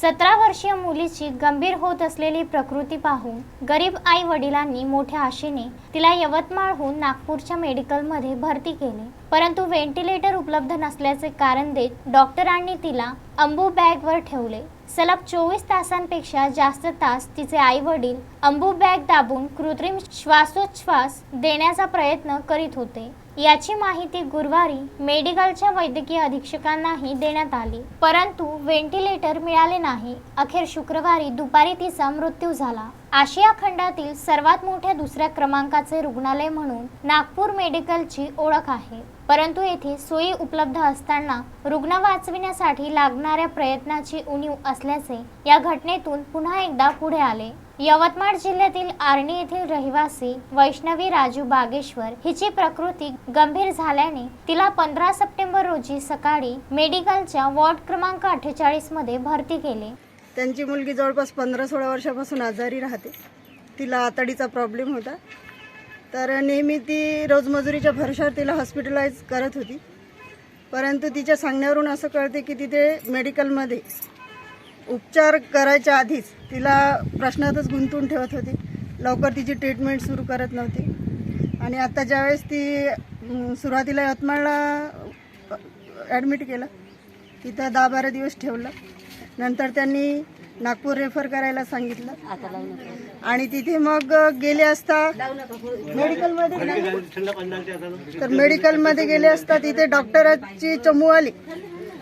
सतरा वर्षीय मुलीची गंभीर होत असलेली प्रकृती पाहून गरीब आई वडिलांनी मोठ्या आशेने तिला यवतमाळहून नागपूरच्या मेडिकलमध्ये भरती केले. परंतु व्हेंटिलेटर उपलब्ध नसल्याचे कारण देत डॉक्टरांनी तिला अंबू बॅगवर ठेवले. सलग चोवीस तासांपेक्षा जास्त तास तिचे आई वडील अंबू बॅग दाबून कृत्रिम श्वासोच्छ्वास देण्याचा प्रयत्न करीत होते. याची माहिती गुरुवारी मेडिकलच्या वैद्यकीय अधीक्षकांनाही देण्यात आली. परंतु व्हेंटिलेटर मिळाले नाही. अखेर शुक्रवारी दुपारी तिचा मृत्यू झाला. आशिया खंडातील सर्वात मोठ्या दुसऱ्या क्रमांकाचे रुग्णालय म्हणून नागपूर मेडिकलची ओळख आहे. परंतु येथे सोयी उपलब्ध असताना रुग्ण वाचविण्यासाठी लागणाऱ्या प्रयत्नाची उणीव असल्याचे या घटनेतून पुन्हा एकदा पुढे आले. यवतमाळ जिल्ह्यातील आर्णी येथील रहिवासी वैष्णवी राजू बागेश्वर हिची प्रकृती गंभीर झाल्याने तिला पंधरा सप्टेंबर रोजी सकाळी मेडिकलच्या वॉर्ड क्रमांक अठ्ठेचाळीसमध्ये भरती केले. त्यांची मुलगी जवळपास पंधरा सोळा वर्षापासून आजारी राहते. तिला आतडीचा प्रॉब्लेम होता. तर नेहमी ती रोजमजुरीच्या भरशावर तिला हॉस्पिटलाइज करत होती. परंतु तिच्या सांगण्यावरून असं कळते की तिथे मेडिकलमध्ये उपचार करायच्या आधीच तिला प्रश्नातच गुंतवून ठेवत होती. लवकर तिची ट्रीटमेंट सुरू करत नव्हती. आणि आता ज्यावेळेस ती सुरुवातीला यवतमाळला ॲडमिट केलं तिथं दहा बारा दिवस ठेवलं. नंतर त्यांनी नागपूर रेफर करायला सांगितलं. आणि तिथे मग गेले असता मेडिकलमध्ये तर मेडिकलमध्ये गेले असता तिथे डॉक्टरांची चमू आली.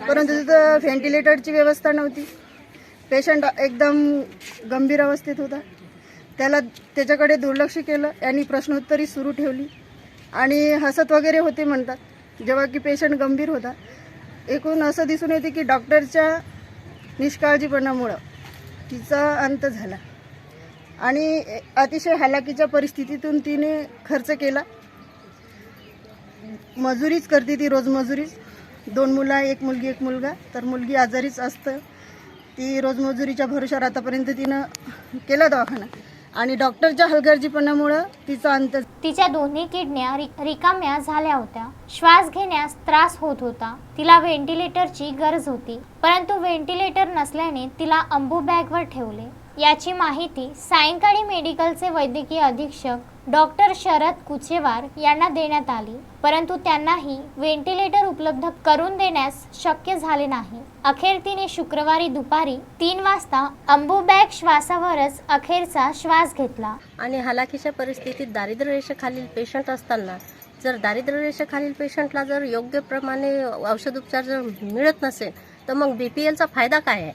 परंतु तिथं व्हेंटिलेटरची व्यवस्था नव्हती. पेशंट एकदम गंभीर अवस्थेत होता. त्याला त्याच्याकडे दुर्लक्ष केलं. यांनी प्रश्नोत्तरी सुरू ठेवली. आणि हसत वगैरे होते म्हणतात. जेव्हा की पेशंट गंभीर होता. एकूण असं दिसून येते की डॉक्टरच्या निष्काळजीपणामुळं तिचा अंत झाला. आणि अतिशय हालाकीच्या परिस्थितीतून तिने खर्च केला. मजुरीच करते ती रोज मजुरीच दोन मुलं एक मुलगी एक मुलगा. तर मुलगी आजारीच असतं. ती रोजमजुरीच्या भरोशावर आतापर्यंत तिनं केला दवाखाना. आणि डॉक्टरच्या हलगर्जीपणामुळं तिचा अंत तिच्या दोन्ही किडन्या रि- रिकाम्या झाल्या होत्या. श्वास घेण्यास त्रास होत होता. तिला व्हेंटिलेटरची गरज होती. परंतु व्हेंटिलेटर नसल्याने तिला अंबू बॅगवर ठेवले. याची माहिती सायंकाळी मेडिकलचे वैद्यकीय अधीक्षक डॉक्टर शरद कुचेवार यांना देण्यात आली. परंतु त्यांनाही व्हेंटिलेटर उपलब्ध करून देण्यास शक्य झाले नाही. अखेर तिने शुक्रवारी दुपारी तीन वाजता अंबुबॅग श्वासावरच अखेरचा श्वास घेतला. आणि हालाकीच्या परिस्थितीत दारिद्र्य रेषेखालील पेशंट असताना जर दारिद्र्य रेषेखालील पेशंटला जर योग्य प्रमाणे औषधोपचार जर मिळत नसेल तर मग बी पी एलचा फायदा काय आहे?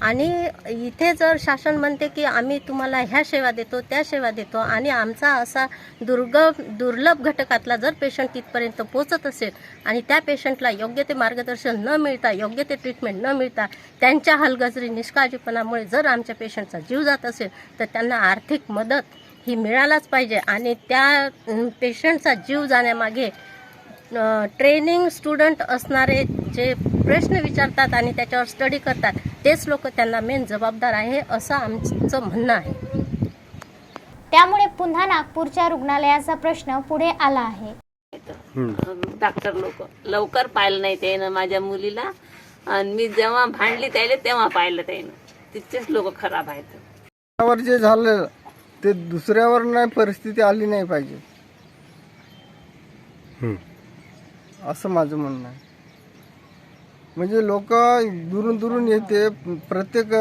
आणि इथे जर शासन म्हणते की आम्ही तुम्हाला ह्या सेवा देतो त्या सेवा देतो आणि आमचा असा दुर्गम दुर्लभ घटकातला जर पेशंट तिथपर्यंत पोचत असेल आणि त्या पेशंटला योग्य ते मार्गदर्शन न मिळता योग्य ते ट्रीटमेंट न मिळता त्यांच्या हलगजरी निष्काळजीपणामुळे जर आमच्या पेशंटचा जीव जात असेल तर त्यांना आर्थिक मदत ही मिळालाच पाहिजे आणि त्या पेशंटचा जीव जाण्यामागे ट्रेनिंग स्टुडंट असणारे जे प्रश्न विचारतात आणि त्याच्यावर स्टडी करतात. तेच लोक त्यांना मेन जबाबदार आहे असं आमचं म्हणणं आहे. त्यामुळे पुन्हा नागपूरच्या रुग्णालयाचा प्रश्न पुढे आला आहे. डॉक्टर लोक. लवकर पाहिलं नाही त्यानं माझ्या मुलीला. आणि मी जेव्हा भांडली त्याला तेव्हा पाहिलं त्यानं. तिथेच लोक खराब आहेत. त्यावर जे झालं ते दुसऱ्यावर नाही परिस्थिती आली नाही पाहिजे. असं माझं म्हणणं आहे. म्हणजे लोक दुरून दुरून येते. प्रत्येक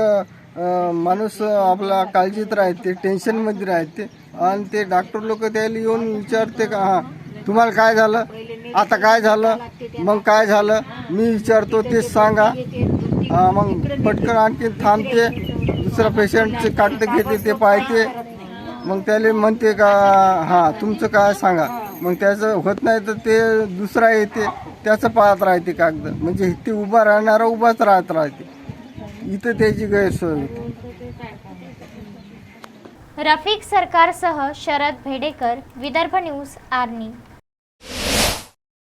माणूस आपला काळजीत राहते टेन्शनमध्ये राहते. आणि ते डॉक्टर लोक त्याला येऊन विचारते का हां तुम्हाला काय झालं? आता काय झालं? मग काय झालं? मी विचारतो तेच सांगा. मग पटकन आणखी थांबते. दुसरा पेशंटचे कागद घेते ते पाहते. मग त्याला म्हणते का हां तुमचं काय सांगा. मग त्याचं होत नाही तर ते दुसरा येते. त्याचं पाहत राहते कागद. म्हणजे ते उभा राहणारा उभाच राहत राहते. इथं त्याची गैरसोय होते. रफिक सरकारसह शरद भेडेकर विदर्भ न्यूज आर्नी